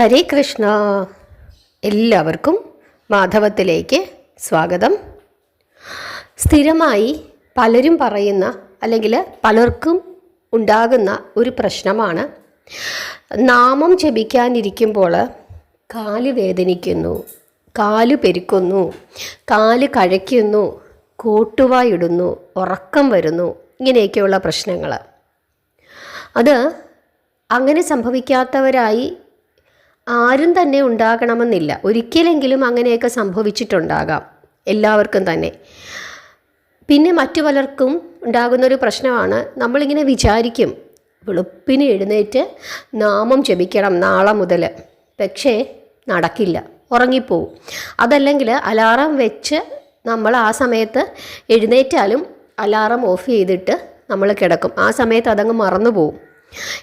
ഹരേ കൃഷ്ണ. എല്ലാവർക്കും മാധവത്തിലേക്ക് സ്വാഗതം. സ്ഥിരമായി പലരും പറയുന്ന അല്ലെങ്കിൽ പലർക്കും ഉണ്ടാകുന്ന ഒരു പ്രശ്നമാണ്. നാമം ജപിക്കാനിരിക്കുമ്പോൾ കാൽ വേദനിക്കുന്നു കാൽ പെരുക്കുന്നു കാൽ കഴയ്ക്കുന്നു കോട്ടുവായിടുന്നു ഉറക്കം വരുന്നു ഇങ്ങനെയൊക്കെയുള്ള പ്രശ്നങ്ങൾ. അത് അങ്ങനെ സംഭവിക്കാത്തവരായി ആരും തന്നെ ഉണ്ടാകണമെന്നില്ല. ഒരിക്കലെങ്കിലും അങ്ങനെയൊക്കെ സംഭവിച്ചിട്ടുണ്ടാകാം. എല്ലാവർക്കും തന്നെ. പിന്നെ മറ്റു പലർക്കും ഉണ്ടാകുന്നൊരു പ്രശ്നമാണ്. നമ്മളിങ്ങനെ വിചാരിക്കും വെളുപ്പിന് എഴുന്നേറ്റ് നാമം ജപിക്കണം നാളെ മുതൽ. പക്ഷേ നടക്കില്ല. ഉറങ്ങിപ്പോവും. അതല്ലെങ്കിൽ അലാറം വെച്ച് നമ്മൾ ആ സമയത്ത് എഴുന്നേറ്റാലും അലാറം ഓഫ് ചെയ്തിട്ട് നമ്മൾ കിടക്കും. ആ സമയത്ത് അതങ്ങ് മറന്നു പോവും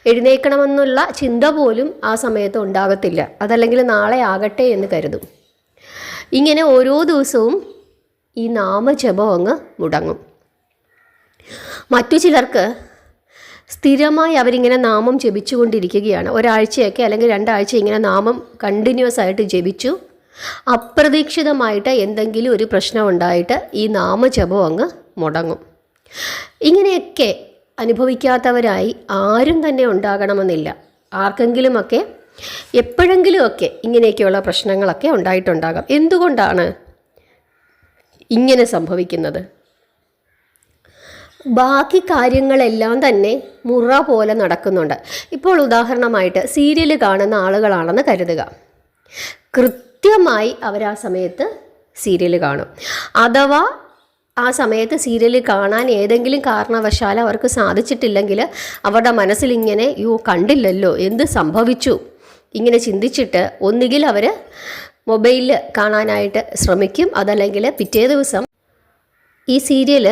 എഴുന്നേൽക്കണമെന്നുള്ള ചിന്ത പോലും ആ സമയത്ത് ഉണ്ടാകത്തില്ല. അതല്ലെങ്കിൽ നാളെ ആകട്ടെ എന്ന് കരുതും. ഇങ്ങനെ ഓരോ ദിവസവും ഈ നാമജപം അങ്ങ് മുടങ്ങും. മറ്റു ചിലർക്ക് സ്ഥിരമായി അവരിങ്ങനെ നാമം ജപിച്ചുകൊണ്ടിരിക്കുകയാണ്. ഒരാഴ്ചയൊക്കെ അല്ലെങ്കിൽ രണ്ടാഴ്ച ഇങ്ങനെ നാമം കണ്ടിന്യൂസ് ആയിട്ട് ജപിച്ചു അപ്രതീക്ഷിതമായിട്ട് എന്തെങ്കിലും ഒരു പ്രശ്നം ഉണ്ടായിട്ട് ഈ നാമജപം അങ്ങ് മുടങ്ങും. ഇങ്ങനെയൊക്കെ അനുഭവിക്കാത്തവരായി ആരും തന്നെ ഉണ്ടാകണമെന്നില്ല. ആർക്കെങ്കിലുമൊക്കെ എപ്പോഴെങ്കിലുമൊക്കെ ഇങ്ങനെയൊക്കെയുള്ള പ്രശ്നങ്ങളൊക്കെ ഉണ്ടായിട്ടുണ്ടാകാം. എന്തുകൊണ്ടാണ് ഇങ്ങനെ സംഭവിക്കുന്നത്? ബാക്കി കാര്യങ്ങളെല്ലാം തന്നെ മുറ പോലെ നടക്കുന്നുണ്ട്. ഇപ്പോൾ ഉദാഹരണമായിട്ട് സീരിയൽ കാണുന്ന ആളുകളാണെന്ന് കരുതുക. കൃത്യമായി അവർ ആ സമയത്ത് സീരിയൽ കാണും. അഥവാ ആ സമയത്ത് സീരിയൽ കാണാൻ ഏതെങ്കിലും കാരണവശാൽ അവർക്ക് സാധിച്ചിട്ടില്ലെങ്കിൽ അവരുടെ മനസ്സിലിങ്ങനെ യോ കണ്ടില്ലല്ലോ എന്ത് സംഭവിച്ചു? ഇങ്ങനെ ചിന്തിച്ചിട്ട് ഒന്നുകിൽ അവർ മൊബൈലിൽ കാണാനായിട്ട് ശ്രമിക്കും. അതല്ലെങ്കിൽ പിറ്റേ ദിവസം ഈ സീരിയൽ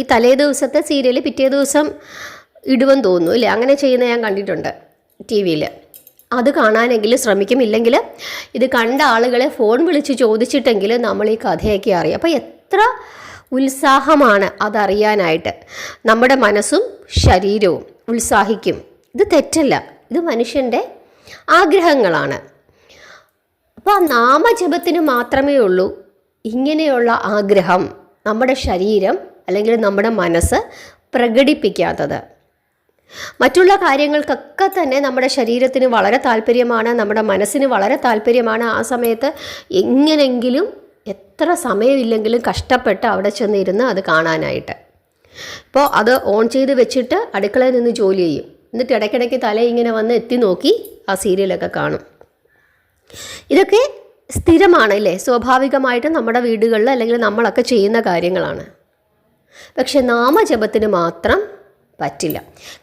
ഈ തലേ ദിവസത്തെ സീരിയൽ പിറ്റേ ദിവസം ഇടുവെന്ന് തോന്നുന്നു ഇല്ലേ? അങ്ങനെ ചെയ്യുന്ന ഞാൻ കണ്ടിട്ടുണ്ട് ടി വിയിൽ അത് കാണാനെങ്കിലും ശ്രമിക്കും. ഇല്ലെങ്കിൽ ഇത് കണ്ട ആളുകളെ ഫോൺ വിളിച്ച് ചോദിച്ചിട്ടെങ്കിൽ നമ്മൾ ഈ കഥയൊക്കെ അറിയാം. അപ്പോൾ എത്ര ഉത്സാഹമാണ് അതറിയാനായിട്ട്. നമ്മുടെ മനസ്സും ശരീരവും ഉത്സാഹിക്കും. ഇത് തെറ്റല്ല. ഇത് മനുഷ്യന്റെ ആഗ്രഹങ്ങളാണ്. അപ്പോൾ ആ നാമജപത്തിന് മാത്രമേ ഉള്ളൂ. ഇങ്ങനെയുള്ള ആഗ്രഹം നമ്മുടെ ശരീരം അല്ലെങ്കിൽ നമ്മുടെ മനസ്സ് പ്രകടിപ്പിക്കാത്തത്. മറ്റുള്ള കാര്യങ്ങൾക്കൊക്കെ തന്നെ നമ്മുടെ ശരീരത്തിന് വളരെ താല്പര്യമാണ് നമ്മുടെ മനസ്സിന് വളരെ താല്പര്യമാണ് ആ സമയത്ത് എങ്ങനെങ്കിലും എത്ര സമയമില്ലെങ്കിലും കഷ്ടപ്പെട്ട് അവിടെ ചെന്നിരുന്ന് അത് കാണാനായിട്ട്. അപ്പോൾ അത് ഓൺ ചെയ്ത് വെച്ചിട്ട് അടുക്കളയിൽ നിന്ന് ജോലി ചെയ്യും. എന്നിട്ട് ഇടയ്ക്കിടയ്ക്ക് തല ഇങ്ങനെ വന്ന് എത്തി നോക്കി ആ സീരിയലൊക്കെ കാണും. ഇതൊക്കെ സ്ഥിരമാണ് അല്ലേ? സ്വാഭാവികമായിട്ട് നമ്മുടെ വീടുകളിൽ അല്ലെങ്കിൽ നമ്മളൊക്കെ ചെയ്യുന്ന കാര്യങ്ങളാണ്. പക്ഷെ നാമജപത്തിന് മാത്രം പറ്റില്ല.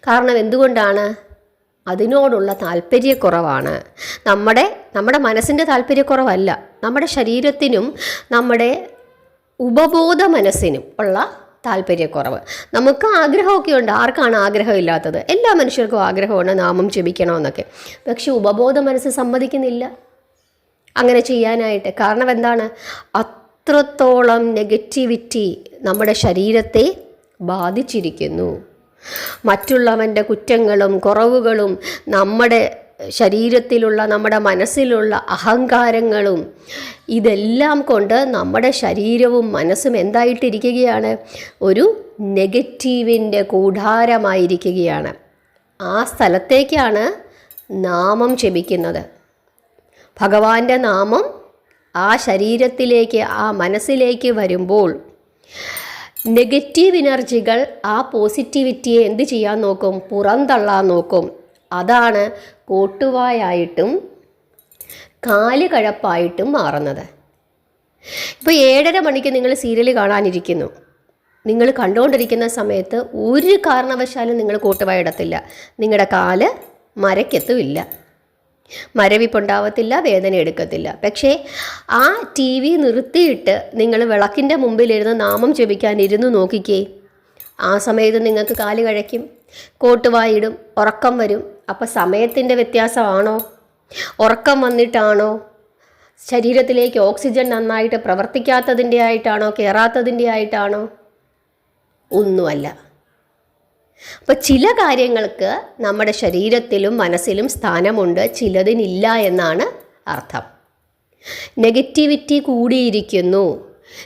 കാരണം എന്തുകൊണ്ടാണ്? അതിനോടുള്ള താല്പര്യക്കുറവാണ്. നമ്മുടെ നമ്മുടെ മനസ്സിന്റെ താല്പര്യക്കുറവല്ല. നമ്മുടെ ശരീരത്തിനും നമ്മുടെ ഉപബോധ മനസ്സിനും ഉള്ള താല്പര്യക്കുറവ്. നമുക്ക് ആഗ്രഹമൊക്കെ ഉണ്ട്. ആർക്കാണ് ആഗ്രഹമില്ലാത്തത്? എല്ലാ മനുഷ്യർക്കും ആഗ്രഹമുണ്ട് നാമം ജപിക്കണമെന്നൊക്കെ. പക്ഷെ ഉപബോധ മനസ്സ് സമ്മതിക്കുന്നില്ല. അങ്ങനെ ചെയ്യാനായിട്ട്. കാരണം എന്താണ്? അത്രത്തോളം നെഗറ്റിവിറ്റി നമ്മുടെ ശരീരത്തെ ബാധിച്ചിരിക്കുന്നു. മറ്റുള്ളവന്റെ കുറ്റങ്ങളും കുറവുകളും നമ്മുടെ ശരീരത്തിലുള്ള നമ്മുടെ മനസ്സിലുള്ള അഹങ്കാരങ്ങളും ഇതെല്ലാം കൊണ്ട് നമ്മുടെ ശരീരവും മനസ്സും എന്തായിട്ടിരിക്കുകയാണ്? ഒരു നെഗറ്റീവിന്റെ കൂടാരമായിരിക്കുകയാണ്. ആ സ്ഥലത്തേക്കാണ് നാമം ജപിക്കുന്നത് ഭഗവാന്റെ നാമം ആ ശരീരത്തിലേക്ക് ആ മനസ്സിലേക്ക് വരുമ്പോൾ നെഗറ്റീവ് എനർജികൾ ആ പോസിറ്റിവിറ്റിയെ എന്ത് ചെയ്യാൻ നോക്കും? പുറന്തള്ളാൻ നോക്കും. അതാണ് കോട്ടുവായായിട്ടും കാൽ കഴപ്പായിട്ടും മാറുന്നത്. ഇപ്പോൾ ഏഴര മണിക്ക് നിങ്ങൾ സീരിയൽ കാണാനിരിക്കുന്നു. നിങ്ങൾ കണ്ടുകൊണ്ടിരിക്കുന്ന സമയത്ത് ഒരു കാരണവശാലും നിങ്ങൾ കോട്ടുവായ ഇടത്തില്ല. നിങ്ങളുടെ കാൽ മരയ്ക്കെത്തുമില്ല മരവിപ്പുണ്ടാവത്തില്ല വേദന എടുക്കത്തില്ല. പക്ഷേ ആ ടി വി നിർത്തിയിട്ട് നിങ്ങൾ വിളക്കിന്റെ മുമ്പിലിരുന്ന് നാമം ജപിക്കാൻ ഇരുന്ന് നോക്കിക്കേ. ആ സമയത്ത് നിങ്ങൾക്ക് കാൽ കഴയ്ക്കും കോട്ടുവായിടും ഉറക്കം വരും. അപ്പോൾ സമയത്തിന്റെ വ്യത്യാസമാണോ? ഉറക്കം വന്നിട്ടാണോ? ശരീരത്തിലേക്ക് ഓക്സിജൻ നന്നായിട്ട് പ്രവർത്തിക്കാത്തതിന്റെ ആയിട്ടാണോ? കയറാത്തതിന്റെ ആയിട്ടാണോ? ഒന്നുമല്ല. അപ്പം ചില കാര്യങ്ങൾക്ക് നമ്മുടെ ശരീരത്തിലും മനസ്സിലും സ്ഥാനമുണ്ട് ചിലതിനില്ല എന്നാണ് അർത്ഥം. നെഗറ്റിവിറ്റി കൂടിയിരിക്കുന്നു.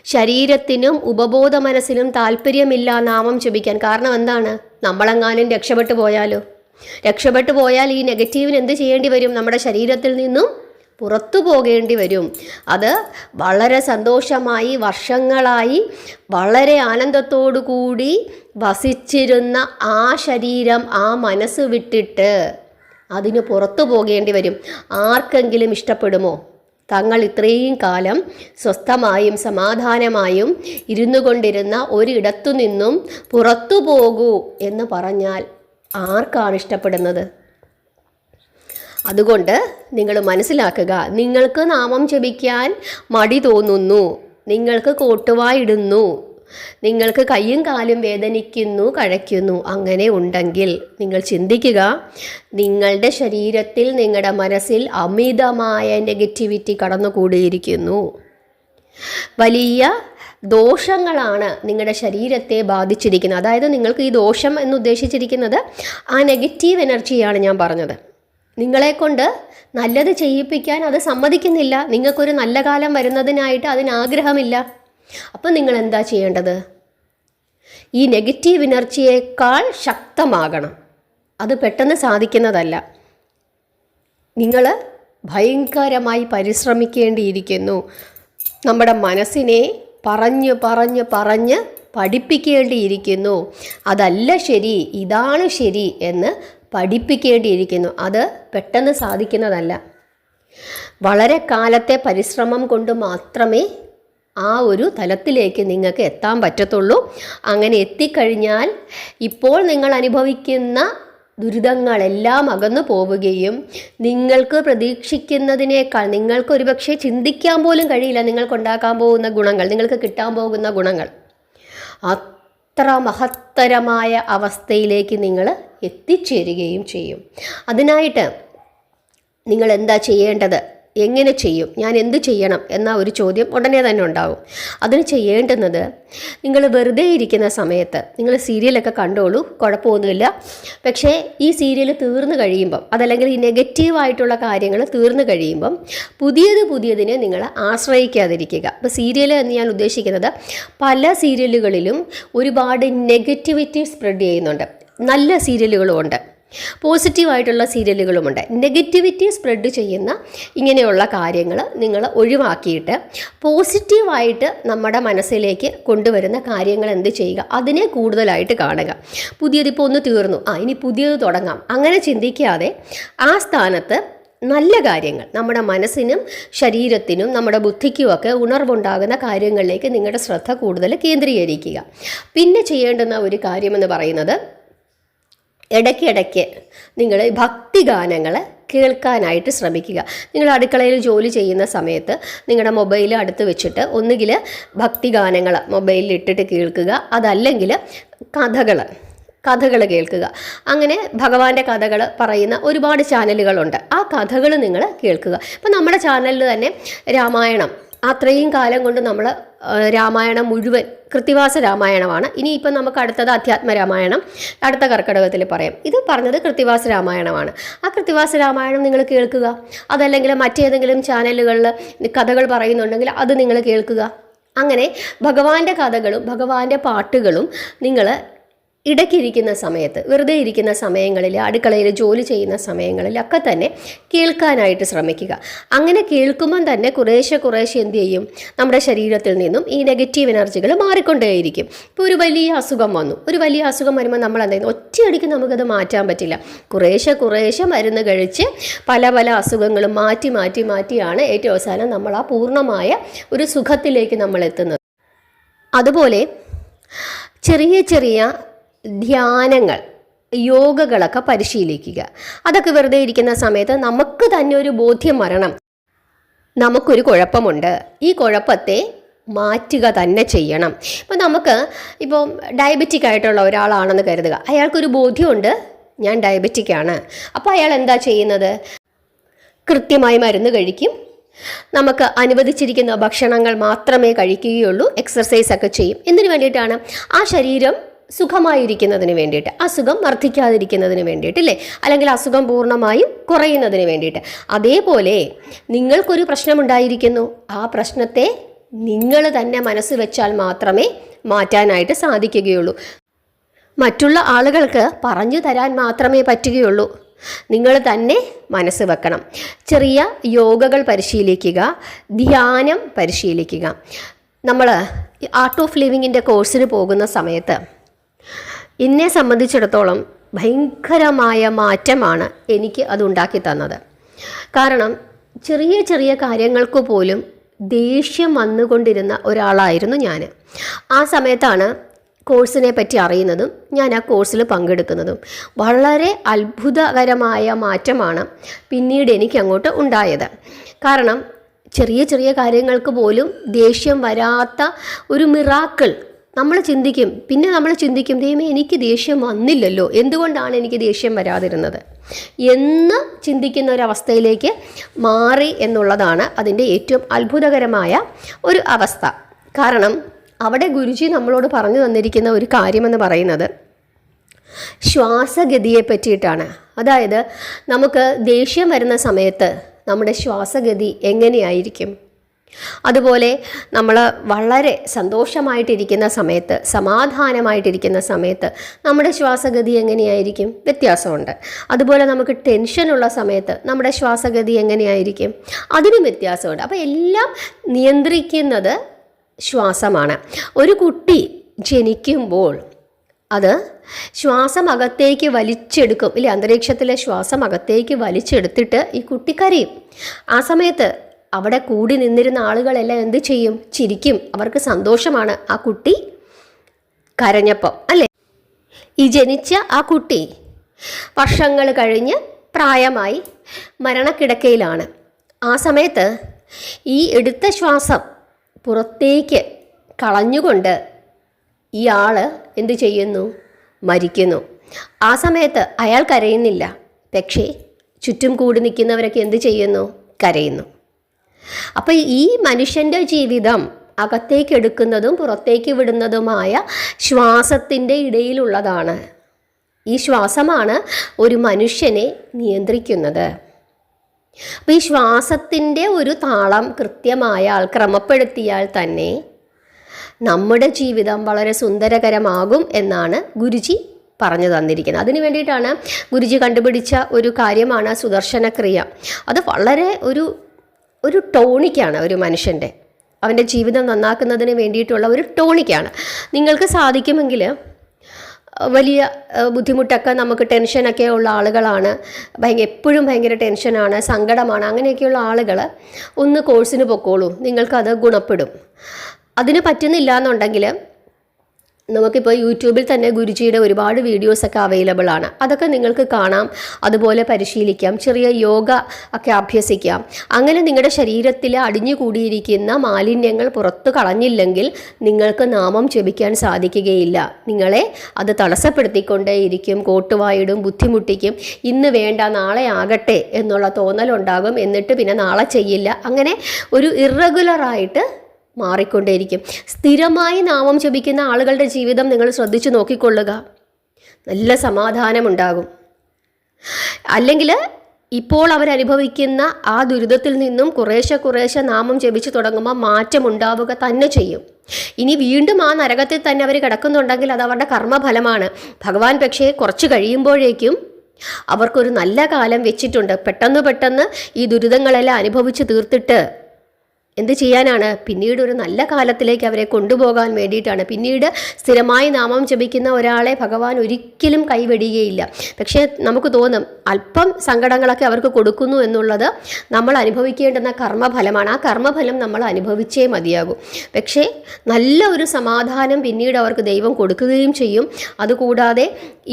ശരീരത്തിനും ഉപബോധ മനസ്സിനും താല്പര്യമില്ല നാമം ജപിക്കാൻ. കാരണം എന്താണ്? നമ്മളെങ്ങാനും രക്ഷപ്പെട്ടു പോയാലോ? രക്ഷപ്പെട്ടു പോയാൽ ഈ നെഗറ്റീവിന് എന്ത് ചെയ്യേണ്ടി വരും? നമ്മുടെ ശരീരത്തിൽ നിന്നും പുറത്തു പോകേണ്ടി വരും. അത് വളരെ സന്തോഷമായി വർഷങ്ങളായി വളരെ ആനന്ദത്തോടു കൂടി വസിച്ചിരുന്ന ആ ശരീരം ആ മനസ്സ് വിട്ടിട്ട് അതിന് പുറത്തു പോകേണ്ടി വരും. ആർക്കെങ്കിലും ഇഷ്ടപ്പെടുമോ? തങ്ങൾ ഇത്രയും കാലം സ്വസ്ഥമായും സമാധാനമായും ഇരുന്നു കൊണ്ടിരുന്ന ഒരിടത്തു നിന്നും പുറത്തു പോകൂ എന്ന് പറഞ്ഞാൽ ആർക്കാണ് ഇഷ്ടപ്പെടുന്നത്? അതുകൊണ്ട് നിങ്ങൾ മനസ്സിലാക്കുക നിങ്ങൾക്ക് നാമം ജപിക്കാൻ മടി തോന്നുന്നു നിങ്ങൾക്ക് കോട്ടുവായിടുന്നു നിങ്ങൾക്ക് കയ്യും കാലും വേദനിക്കുന്നു കഴയ്ക്കുന്നു അങ്ങനെ ഉണ്ടെങ്കിൽ നിങ്ങൾ ചിന്തിക്കുക നിങ്ങളുടെ ശരീരത്തിൽ നിങ്ങളുടെ മനസ്സിൽ അമിതമായ നെഗറ്റിവിറ്റി കടന്നുകൂടിയിരിക്കുന്നു. വലിയ ദോഷങ്ങളാണ് നിങ്ങളുടെ ശരീരത്തെ ബാധിച്ചിരിക്കുന്നത്. അതായത് നിങ്ങൾക്ക് ഈ ദോഷം എന്ന് ഉദ്ദേശിച്ചിരിക്കുന്നത് ആ നെഗറ്റീവ് എനർജിയാണ് ഞാൻ പറഞ്ഞത്. നിങ്ങളെ കൊണ്ട് നല്ലത് ചെയ്യിപ്പിക്കാൻ അത് സമ്മതിക്കുന്നില്ല. നിങ്ങൾക്കൊരു നല്ല കാലം വരുന്നതിനായിട്ട് അതിനാഗ്രഹമില്ല അപ്പം നിങ്ങൾ എന്താ ചെയ്യേണ്ടത്? ഈ നെഗറ്റീവ് എനർജിയേക്കാൾ ശക്തമാകണം. അത് പെട്ടെന്ന് സാധിക്കുന്നതല്ല. നിങ്ങൾ ഭയങ്കരമായി പരിശ്രമിക്കേണ്ടിയിരിക്കുന്നു. നമ്മുടെ മനസ്സിനെ പറഞ്ഞ് പറഞ്ഞ് പറഞ്ഞ് പഠിപ്പിക്കേണ്ടിയിരിക്കുന്നു. അതല്ല ശരി ഇതാണ് ശരി എന്ന് പഠിപ്പിക്കേണ്ടിയിരിക്കുന്നു. അത് പെട്ടെന്ന് സാധിക്കുന്നതല്ല. വളരെ കാലത്തെ പരിശ്രമം കൊണ്ട് മാത്രമേ ആ ഒരു തലത്തിലേക്ക് നിങ്ങൾക്ക് എത്താൻ പറ്റത്തുള്ളൂ. അങ്ങനെ എത്തിക്കഴിഞ്ഞാൽ ഇപ്പോൾ നിങ്ങൾ അനുഭവിക്കുന്ന ദുരിതങ്ങളെല്ലാം അകന്നു പോവുകയും നിങ്ങൾക്ക് പ്രതീക്ഷിക്കുന്നതിനേക്കാൾ നിങ്ങൾക്ക് ഒരുപക്ഷെ ചിന്തിക്കാൻ പോലും കഴിയില്ല നിങ്ങൾക്കുണ്ടാക്കാൻ പോകുന്ന ഗുണങ്ങൾ നിങ്ങൾക്ക് കിട്ടാൻ പോകുന്ന ഗുണങ്ങൾ. അത്ര മഹത്തരമായ അവസ്ഥയിലേക്ക് നിങ്ങൾ എത്തിച്ചേരുകയും ചെയ്യും. അതിനായിട്ട് നിങ്ങൾ എന്താ ചെയ്യേണ്ടത്? എങ്ങനെ ചെയ്യും? ഞാൻ എന്ത് ചെയ്യണം? എന്ന ഒരു ചോദ്യം ഉടനെ തന്നെ ഉണ്ടാവും. അതിന് ചെയ്യേണ്ടുന്നത് നിങ്ങൾ വെറുതെ ഇരിക്കുന്ന സമയത്ത് നിങ്ങൾ സീരിയലൊക്കെ കണ്ടോളൂ കുഴപ്പമൊന്നുമില്ല. പക്ഷേ ഈ സീരിയൽ തീർന്നു കഴിയുമ്പം അതല്ലെങ്കിൽ ഈ നെഗറ്റീവായിട്ടുള്ള കാര്യങ്ങൾ തീർന്നു കഴിയുമ്പം പുതിയത് പുതിയതിനെ നിങ്ങൾ ആശ്രയിക്കാതിരിക്കുക. അപ്പോൾ സീരിയൽ എന്ന് ഞാൻ ഉദ്ദേശിക്കുന്നത് പല സീരിയലുകളിലും ഒരുപാട് നെഗറ്റിവിറ്റി സ്പ്രെഡ് ചെയ്യുന്നുണ്ട്. നല്ല സീരിയലുകളും ഉണ്ട്. പോസിറ്റീവായിട്ടുള്ള സീരിയലുകളുമുണ്ട്. നെഗറ്റിവിറ്റി സ്പ്രെഡ് ചെയ്യുന്ന ഇങ്ങനെയുള്ള കാര്യങ്ങൾ നിങ്ങൾ ഒഴിവാക്കിയിട്ട് പോസിറ്റീവായിട്ട് നമ്മുടെ മനസ്സിലേക്ക് കൊണ്ടുവരുന്ന കാര്യങ്ങൾ എന്ത് ചെയ്യുക? അതിനെ കൂടുതലായിട്ട് കാണുക. പുതിയതിപ്പോൾ ഒന്ന് തീർന്നു. ആ ഇനി പുതിയത് തുടങ്ങാം. അങ്ങനെ ചിന്തിക്കാതെ ആ സ്ഥാനത്ത് നല്ല കാര്യങ്ങൾ നമ്മുടെ മനസ്സിനും ശരീരത്തിനും നമ്മുടെ ബുദ്ധിക്കുമൊക്കെ ഉണർവുണ്ടാകുന്ന കാര്യങ്ങളിലേക്ക് നിങ്ങളുടെ ശ്രദ്ധ കൂടുതൽ കേന്ദ്രീകരിക്കുക. പിന്നെ ചെയ്യേണ്ടുന്ന ഒരു കാര്യമെന്ന് പറയുന്നത് ഇടയ്ക്കിടയ്ക്ക് നിങ്ങൾ ഭക്തി ഗാനങ്ങൾ കേൾക്കാനായിട്ട് ശ്രമിക്കുക. നിങ്ങൾ അടുക്കളയിൽ ജോലി ചെയ്യുന്ന സമയത്ത് നിങ്ങളുടെ മൊബൈൽ അടുത്ത് വെച്ചിട്ട് ഒന്നുകിൽ ഭക്തി ഗാനങ്ങൾ മൊബൈലിൽ ഇട്ടിട്ട് കേൾക്കുക അതല്ലെങ്കിൽ കഥകൾ കഥകൾ കേൾക്കുക. അങ്ങനെ ഭഗവാന്റെ കഥകൾ പറയുന്ന ഒരുപാട് ചാനലുകളുണ്ട്. ആ കഥകൾ നിങ്ങൾ കേൾക്കുക. ഇപ്പം നമ്മുടെ ചാനലിൽ തന്നെ രാമായണം അത്രയും കാലം കൊണ്ട് നമ്മൾ രാമായണം മുഴുവൻ കൃത്തിവാസ രാമായണമാണ്. ഇനി ഇനിയിപ്പം നമുക്ക് അടുത്തത് അധ്യാത്മ രാമായണം. അടുത്ത കർക്കിടകത്തിൽ പറയാം. ഇത് പറഞ്ഞത് കൃത്തിവാസ രാമായണമാണ്. ആ കൃത്തിവാസ രാമായണം നിങ്ങൾ കേൾക്കുക. അതല്ലെങ്കിൽ മറ്റേതെങ്കിലും ചാനലുകളിൽ കഥകൾ പറയുന്നുണ്ടെങ്കിൽ അത് നിങ്ങൾ കേൾക്കുക. അങ്ങനെ ഭഗവാന്റെ കഥകളും ഭഗവാന്റെ പാട്ടുകളും നിങ്ങൾ ഇടയ്ക്കിരിക്കുന്ന സമയത്ത് വെറുതെ ഇരിക്കുന്ന സമയങ്ങളിൽ അടുക്കളയിൽ ജോലി ചെയ്യുന്ന സമയങ്ങളിലൊക്കെ തന്നെ കേൾക്കാനായിട്ട് ശ്രമിക്കുക. അങ്ങനെ കേൾക്കുമ്പം തന്നെ കുറേശ്ശെ കുറേശ്ശെ എന്ത് ചെയ്യും? നമ്മുടെ ശരീരത്തിൽ നിന്നും ഈ നെഗറ്റീവ് എനർജികൾ മാറിക്കൊണ്ടേയിരിക്കും. ഇപ്പോൾ ഒരു വലിയ അസുഖം വന്നു. ഒരു വലിയ അസുഖം വരുമ്പോൾ നമ്മൾ എന്തെങ്കിലും ഒറ്റയടിക്ക് നമുക്കത് മാറ്റാൻ പറ്റില്ല. കുറേശ്ശെ കുറേശ്ശെ മരുന്ന് കഴിച്ച് പല പല അസുഖങ്ങളും മാറ്റി മാറ്റി മാറ്റിയാണ് ഏറ്റവും അവസാനം നമ്മൾ ആ പൂർണമായ ഒരു സുഖത്തിലേക്ക് നമ്മൾ എത്തുന്നത്. അതുപോലെ ചെറിയ ചെറിയ ധ്യാനങ്ങൾ യോഗകളൊക്കെ പരിശീലിക്കുക. അതൊക്കെ വെറുതെ ഇരിക്കുന്ന സമയത്ത് നമുക്ക് തന്നെ ഒരു ബോധ്യം വരണം. നമുക്കൊരു കുഴപ്പമുണ്ട്. ഈ കുഴപ്പത്തെ മാറ്റുക തന്നെ ചെയ്യണം. ഇപ്പം നമുക്ക് ഇപ്പോൾ ഡയബറ്റിക് ആയിട്ടുള്ള ഒരാളാണെന്ന് കരുതുക. അയാൾക്കൊരു ബോധ്യമുണ്ട്. ഞാൻ ഡയബറ്റിക് ആണ്. അപ്പോൾ അയാൾ എന്താ ചെയ്യുന്നത്? കൃത്യമായി മരുന്ന് കഴിക്കും. നമുക്ക് അനുവദിച്ചിരിക്കുന്ന ഭക്ഷണങ്ങൾ മാത്രമേ കഴിക്കുകയുള്ളൂ. എക്സർസൈസ് ഒക്കെ ചെയ്യും. എന്തിനു വേണ്ടിയിട്ടാണ്? ആ ശരീരം സുഖമായിരിക്കുന്നതിന് വേണ്ടിയിട്ട് അസുഖം വർദ്ധിക്കാതിരിക്കുന്നതിന് വേണ്ടിയിട്ട് അല്ലേ? അല്ലെങ്കിൽ അസുഖം പൂർണമായും കുറയുന്നതിന് വേണ്ടിയിട്ട്. അതേപോലെ നിങ്ങൾക്കൊരു പ്രശ്നമുണ്ടായിരിക്കുന്നു. ആ പ്രശ്നത്തെ നിങ്ങൾ തന്നെ മനസ്സ് വെച്ചാൽ മാത്രമേ മാറ്റാനായിട്ട് സാധിക്കുകയുള്ളൂ. മറ്റുള്ള ആളുകൾക്ക് പറഞ്ഞു തരാൻ മാത്രമേ പറ്റുകയുള്ളൂ. നിങ്ങൾ തന്നെ മനസ്സ് വെക്കണം. ചെറിയ യോഗകൾ പരിശീലിക്കുക ധ്യാനം പരിശീലിക്കുക. നമ്മൾ ആർട്ട് ഓഫ് ലിവിങ്ങിന്റെ കോഴ്സിന് പോകുന്ന സമയത്ത് എന്നെ സംബന്ധിച്ചിടത്തോളം ഭയങ്കരമായ മാറ്റമാണ് എനിക്ക് അത് ഉണ്ടാക്കി തന്നത്. കാരണം ചെറിയ ചെറിയ കാര്യങ്ങൾക്ക് പോലും ദേഷ്യം വന്നുകൊണ്ടിരുന്ന ഒരാളായിരുന്നു ഞാൻ. ആ സമയത്താണ് കോഴ്സിനെ പറ്റി അറിയുന്നതും ഞാൻ ആ കോഴ്സിൽ പങ്കെടുക്കുന്നതും വളരെ അത്ഭുതകരമായ മാറ്റമാണ് പിന്നീട് എനിക്ക് അങ്ങോട്ട് ഉണ്ടായത്. കാരണം ചെറിയ ചെറിയ കാര്യങ്ങൾക്ക് പോലും ദേഷ്യം വരാത്ത ഒരു മിറാക്കിൾ നമ്മൾ ചിന്തിക്കും. പിന്നെ നമ്മൾ ചിന്തിക്കും ദൈവമേ എനിക്ക് ദേഷ്യം വന്നില്ലല്ലോ. എന്തുകൊണ്ടാണ് എനിക്ക് ദേഷ്യം വരാതിരുന്നത്? എന്ന് ചിന്തിക്കുന്ന ഒരവസ്ഥയിലേക്ക് മാറി എന്നുള്ളതാണ് അതിന്റെ ഏറ്റവും അത്ഭുതകരമായ ഒരു അവസ്ഥ. കാരണം അവിടെ ഗുരുജി നമ്മളോട് പറഞ്ഞു തന്നിരിക്കുന്ന ഒരു കാര്യമെന്ന് പറയുന്നത് ശ്വാസഗതിയെ പറ്റിയിട്ടാണ്. അതായത് നമുക്ക് ദേഷ്യം വരുന്ന സമയത്ത് നമ്മുടെ ശ്വാസഗതി എങ്ങനെയായിരിക്കും? അതുപോലെ നമ്മൾ വളരെ സന്തോഷമായിട്ടിരിക്കുന്ന സമയത്ത് സമാധാനമായിട്ടിരിക്കുന്ന സമയത്ത് നമ്മുടെ ശ്വാസഗതി എങ്ങനെയായിരിക്കും? വ്യത്യാസമുണ്ട്. അതുപോലെ നമുക്ക് ടെൻഷനുള്ള സമയത്ത് നമ്മുടെ ശ്വാസഗതി എങ്ങനെയായിരിക്കും? അതിനും വ്യത്യാസമുണ്ട്. അപ്പോൾ എല്ലാം നിയന്ത്രിക്കുന്നത് ശ്വാസമാണ്. ഒരു കുട്ടി ജനിക്കുമ്പോൾ അത് ശ്വാസം അകത്തേക്ക് വലിച്ചെടുക്കും. ഇല്ലേ? അന്തരീക്ഷത്തിലെ ശ്വാസം അകത്തേക്ക് വലിച്ചെടുത്തിട്ട് ഈ കുട്ടി കരയും. ആ സമയത്ത് അവിടെ കൂടി നിന്നിരുന്ന ആളുകളെല്ലാം എന്ത് ചെയ്യും? ചിരിക്കും. അവർക്ക് സന്തോഷമാണ്. ആ കുട്ടി കരഞ്ഞപ്പം അല്ലേ? ഈ ജനിച്ച ആ കുട്ടി വർഷങ്ങൾ കഴിഞ്ഞ് പ്രായമായി മരണക്കിടക്കയിലാണ്. ആ സമയത്ത് ഈ എടുത്ത ശ്വാസം പുറത്തേക്ക് കളഞ്ഞുകൊണ്ട് ഇയാൾ എന്തു ചെയ്യുന്നു? മരിക്കുന്നു. ആ സമയത്ത് അയാൾ കരയുന്നില്ല. പക്ഷേ ചുറ്റും കൂടി നിൽക്കുന്നവരൊക്കെ എന്ത് ചെയ്യുന്നു? കരയുന്നു. അപ്പോൾ ഈ മനുഷ്യന്റെ ജീവിതം അകത്തേക്ക് എടുക്കുന്നതും പുറത്തേക്ക് വിടുന്നതുമായ ശ്വാസത്തിന്റെ ഇടയിലുള്ളതാണ്. ഈ ശ്വാസമാണ് ഒരു മനുഷ്യനെ നിയന്ത്രിക്കുന്നത്. അപ്പോൾ ഈ ശ്വാസത്തിന്റെ ഒരു താളം കൃത്യമായാൽ ക്രമപ്പെടുത്തിയാൽ തന്നെ നമ്മുടെ ജീവിതം വളരെ സുന്ദരകരമാകും എന്നാണ് ഗുരുജി പറഞ്ഞു തന്നിരിക്കുന്നത്. അതിന് വേണ്ടിയിട്ടാണ് ഗുരുജി കണ്ടുപിടിച്ച ഒരു കാര്യമാണ് സുദർശനക്രിയ. അത് വളരെ ഒരു ഒരു ടോണിക്കാണ് ഒരു മനുഷ്യന്റെ. അവന്റെ ജീവിതം നന്നാക്കുന്നതിന് വേണ്ടിയിട്ടുള്ള ഒരു ടോണിക്കാണ്. നിങ്ങൾക്ക് സാധിക്കുമെങ്കിൽ വലിയ ബുദ്ധിമുട്ടൊക്കെ നമുക്ക് ടെൻഷനൊക്കെ ഉള്ള ആളുകളാണ്. ഭയങ്കര എപ്പോഴും ഭയങ്കര ടെൻഷനാണ് സങ്കടമാണ്. അങ്ങനെയൊക്കെയുള്ള ആളുകൾ ഒന്ന് കോഴ്സിന് പൊക്കോളൂ. നിങ്ങൾക്കത് ഗുണപ്പെടും. അതിന് പറ്റുന്നില്ല എന്നുണ്ടെങ്കിൽ നമുക്കിപ്പോൾ യൂട്യൂബിൽ തന്നെ ഗുരുജിയുടെ ഒരുപാട് വീഡിയോസൊക്കെ അവൈലബിൾ ആണ്. അതൊക്കെ നിങ്ങൾക്ക് കാണാം. അതുപോലെ പരിശീലിക്കാം. ചെറിയ യോഗ ഒക്കെ അഭ്യസിക്കാം. അങ്ങനെ നിങ്ങളുടെ ശരീരത്തിൽ അടിഞ്ഞുകൂടിയിരിക്കുന്ന മാലിന്യങ്ങൾ പുറത്തു കളഞ്ഞില്ലെങ്കിൽ നിങ്ങൾക്ക് നാമം ജപിക്കാൻ സാധിക്കുകയില്ല. നിങ്ങളെ അത് തടസ്സപ്പെടുത്തിക്കൊണ്ടേയിരിക്കും. കോട്ടുവായിടും ബുദ്ധിമുട്ടിക്കും. ഇന്ന് വേണ്ട നാളെ ആകട്ടെ എന്നുള്ള തോന്നലുണ്ടാകും. എന്നിട്ട് പിന്നെ നാളെ ചെയ്യില്ല. അങ്ങനെ ഒരു ഇറഗുലറായിട്ട് മാറിക്കൊണ്ടേയിരിക്കും. സ്ഥിരമായി നാമം ജപിക്കുന്ന ആളുകളുടെ ജീവിതം നിങ്ങൾ ശ്രദ്ധിച്ചു നോക്കിക്കൊള്ളുക. നല്ല സമാധാനമുണ്ടാകും. അല്ലെങ്കിൽ ഇപ്പോൾ അവരനുഭവിക്കുന്ന ആ ദുരിതത്തിൽ നിന്നും കുറേശ്ശെ കുറേശ്ശെ നാമം ജപിച്ചു തുടങ്ങുമ്പോൾ മാറ്റം ഉണ്ടാവുക തന്നെ ചെയ്യും. ഇനി വീണ്ടും ആ നരകത്തിൽ തന്നെ അവർ കിടക്കുന്നുണ്ടെങ്കിൽ അത് അവരുടെ കർമ്മഫലമാണ്. ഭഗവാൻ പക്ഷേ കുറച്ച് കഴിയുമ്പോഴേക്കും അവർക്കൊരു നല്ല കാലം വെച്ചിട്ടുണ്ട്. പെട്ടെന്ന് പെട്ടെന്ന് ഈ ദുരിതങ്ങളെല്ലാം അനുഭവിച്ച് തീർത്തിട്ട് എന്ത് ചെയ്യാനാണ്? പിന്നീട് ഒരു നല്ല കാലത്തിലേക്ക് അവരെ കൊണ്ടുപോകാൻ വേണ്ടിയിട്ടാണ്. പിന്നീട് സ്ഥിരമായി നാമം ജപിക്കുന്ന ഒരാളെ ഭഗവാൻ ഒരിക്കലും കൈവെടിയുകയില്ല പക്ഷേ നമുക്ക് തോന്നും അല്പം സങ്കടങ്ങളൊക്കെ അവർക്ക് കൊടുക്കുന്നു എന്നുള്ളത് നമ്മൾ അനുഭവിക്കേണ്ടുന്ന കർമ്മഫലമാണ്. ആ കർമ്മഫലം നമ്മൾ അനുഭവിച്ചേ മതിയാകും. പക്ഷേ നല്ല ഒരു സമാധാനം പിന്നീട് അവർക്ക് ദൈവം കൊടുക്കുകയും ചെയ്യും. അതുകൂടാതെ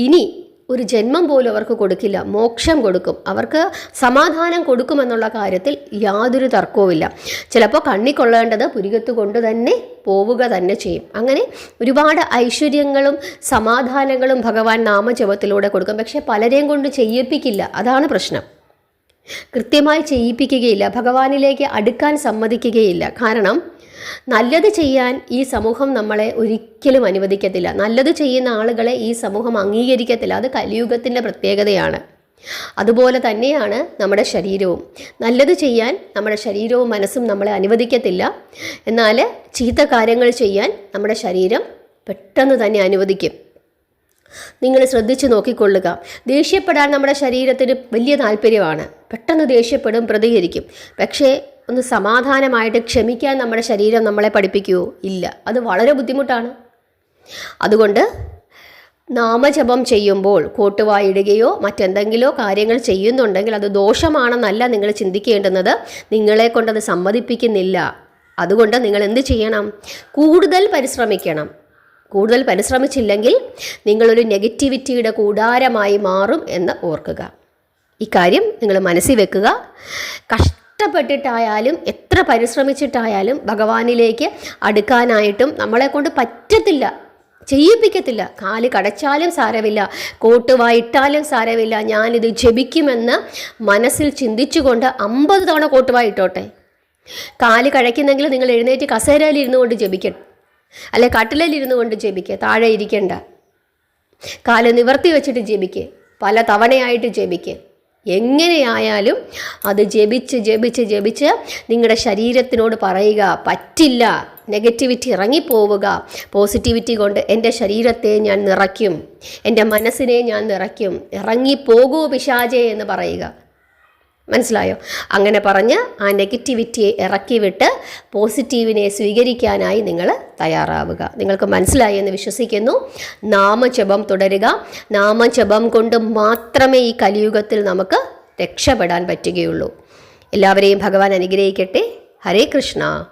ഇനി ഒരു ജന്മം പോലും അവർക്ക് കൊടുക്കില്ല. മോക്ഷം കൊടുക്കും. അവർക്ക് സമാധാനം കൊടുക്കുമെന്നുള്ള കാര്യത്തിൽ യാതൊരു തർക്കവുമില്ല. ചിലപ്പോൾ കണ്ണിക്കൊള്ളേണ്ടത് പുരികത്ത് കൊണ്ട് തന്നെ പോവുക തന്നെ ചെയ്യും. അങ്ങനെ ഒരുപാട് ഐശ്വര്യങ്ങളും സമാധാനങ്ങളും ഭഗവാൻ നാമജപത്തിലൂടെ കൊടുക്കും. പക്ഷേ പലരെയും കൊണ്ട് ചെയ്യിപ്പിക്കില്ല. അതാണ് പ്രശ്നം. കൃത്യമായി ചെയ്യിപ്പിക്കുകയില്ല. ഭഗവാനിലേക്ക് അടുക്കാൻ സമ്മതിക്കുകയില്ല. കാരണം നല്ലത് ചെയ്യാൻ ഈ സമൂഹം നമ്മളെ ഒരിക്കലും അനുവദിക്കത്തില്ല. നല്ലത് ചെയ്യുന്ന ആളുകളെ ഈ സമൂഹം അംഗീകരിക്കത്തില്ല. അത് കലിയുഗത്തിന്റെ പ്രത്യേകതയാണ്. അതുപോലെ തന്നെയാണ് നമ്മുടെ ശരീരവും. നല്ലത് ചെയ്യാൻ നമ്മുടെ ശരീരവും മനസ്സും നമ്മളെ അനുവദിക്കത്തില്ല. എന്നാൽ ചീത്ത കാര്യങ്ങൾ ചെയ്യാൻ നമ്മുടെ ശരീരം പെട്ടെന്ന് തന്നെ അനുവദിക്കും. നിങ്ങൾ ശ്രദ്ധിച്ചു നോക്കിക്കൊള്ളുക. ദേഷ്യപ്പെടാൻ നമ്മുടെ ശരീരത്തിന് വലിയ താല്പര്യമാണ്. പെട്ടെന്ന് ദേഷ്യപ്പെടും പ്രതികരിക്കും. പക്ഷേ ഒന്ന് സമാധാനമായിട്ട് ക്ഷമിക്കാൻ നമ്മുടെ ശരീരം നമ്മളെ പഠിപ്പിക്കുമോ ഇല്ല. അത് വളരെ ബുദ്ധിമുട്ടാണ്. അതുകൊണ്ട് നാമജപം ചെയ്യുമ്പോൾ കോട്ടുവായിടുകയോ മറ്റെന്തെങ്കിലോ കാര്യങ്ങൾ ചെയ്യുന്നുണ്ടെങ്കിൽ അത് ദോഷമാണെന്നല്ല നിങ്ങൾ ചിന്തിക്കേണ്ടുന്നത്. നിങ്ങളെ കൊണ്ടത് സമ്മതിപ്പിക്കുന്നില്ല. അതുകൊണ്ട് നിങ്ങൾ എന്ത് ചെയ്യണം? കൂടുതൽ പരിശ്രമിക്കണം. കൂടുതൽ പരിശ്രമിച്ചില്ലെങ്കിൽ നിങ്ങളൊരു നെഗറ്റിവിറ്റിയുടെ കൂടാരമായി മാറും എന്ന് ഓർക്കുക. ഇക്കാര്യം നിങ്ങൾ മനസ്സിൽ വെക്കുക. കഷ്ടപ്പെട്ടിട്ടായാലും എത്ര പരിശ്രമിച്ചിട്ടായാലും ഭഗവാനിലേക്ക് അടുക്കാനായിട്ടും നമ്മളെ കൊണ്ട് പറ്റത്തില്ല ചെയ്യിപ്പിക്കത്തില്ല. കാൽ കടച്ചാലും സാരമില്ല കോട്ടുവായിട്ടാലും സാരമില്ല. ഞാനിത് ജപിക്കുമെന്ന് മനസ്സിൽ ചിന്തിച്ചുകൊണ്ട് അമ്പത് തവണ കോട്ടുവായിട്ടോട്ടെ കാൽ കഴയ്ക്കുന്നെങ്കിൽ നിങ്ങൾ എഴുന്നേറ്റ് കസേരയിൽ ഇരുന്നു കൊണ്ട് ജപിക്കണം അല്ലെ കട്ടിലിൽ ഇരുന്നു കൊണ്ട് ജപിക്കുക താഴെ ഇരിക്കണ്ട. കാൽ നിവർത്തി വെച്ചിട്ട് ജപിക്കുക പല തവണയായിട്ട് ജപിക്കുക എങ്ങനെയായാലും അത് ജപിച്ച് ജപിച്ച് ജപിച്ച് നിങ്ങളുടെ ശരീരത്തിനോട് പറയുക പറ്റില്ല നെഗറ്റിവിറ്റി ഇറങ്ങിപ്പോവുക പോസിറ്റിവിറ്റി കൊണ്ട് എന്റെ ശരീരത്തെ ഞാൻ നിറയ്ക്കും എന്റെ മനസ്സിനെ ഞാൻ നിറയ്ക്കും ഇറങ്ങിപ്പോകൂ പിശാചേ എന്ന് പറയുക. മനസ്സിലായോ? അങ്ങനെ പറഞ്ഞ് ആ നെഗറ്റിവിറ്റിയെ ഇറക്കി വിട്ട് പോസിറ്റീവിനെ സ്വീകരിക്കാനായി നിങ്ങൾ തയ്യാറാവുക. നിങ്ങൾക്ക് മനസ്സിലായി എന്ന് വിശ്വസിക്കുന്നു. നാമജപം തുടരുക. നാമജപം കൊണ്ട് മാത്രമേ ഈ കലിയുഗത്തിൽ നമുക്ക് രക്ഷപ്പെടാൻ പറ്റുകയുള്ളൂ. എല്ലാവരെയും ഭഗവാൻ അനുഗ്രഹിക്കട്ടെ. ഹരേ കൃഷ്ണ.